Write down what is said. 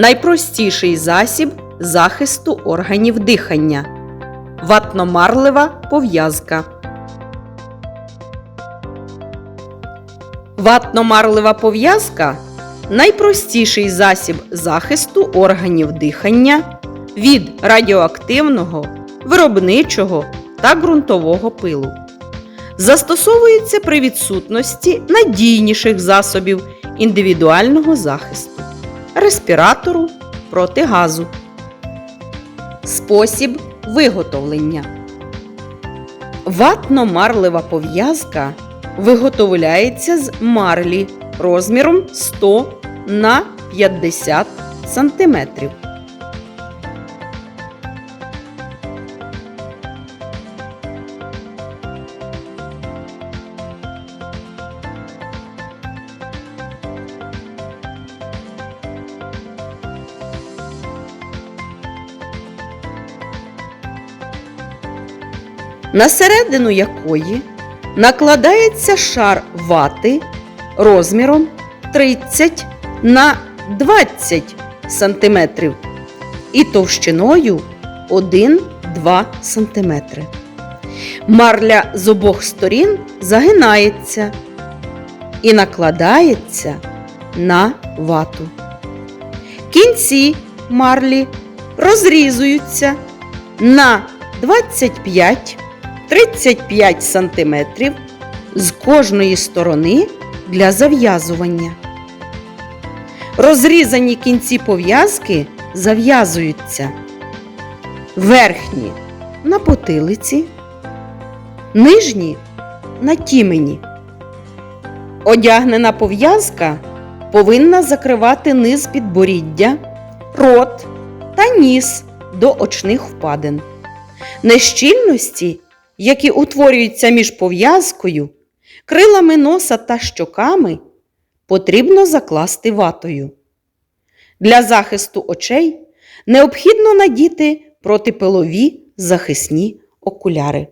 найпростіший засіб захисту органів дихання. Ватномарлива пов'язка. Ватномарлива пов'язка найпростіший засіб захисту органів дихання від радіоактивного, виробничого та ґрунтового пилу. Застосовується при відсутності надійніших засобів індивідуального захисту, респіратору проти газу. Спосіб виготовлення. Ватно-марлева пов'язка виготовляється з марлі розміром 100 на 50 см. На середину якої накладається шар вати розміром 30 на 20 см і товщиною 1-2 см. Марля з обох сторін загинається і накладається на вату. Кінці марлі розрізуються на 25 35 см з кожної сторони для зав'язування. Розрізані кінці пов'язки зав'язуються верхні на потилиці, нижні на тімені. Одягнена пов'язка повинна закривати низ підборіддя, рот та ніс до очних впадин. Нещільності, які утворюються між пов'язкою, крилами носа та щоками, потрібно закласти ватою. Для захисту очей необхідно надіти протипилові захисні окуляри.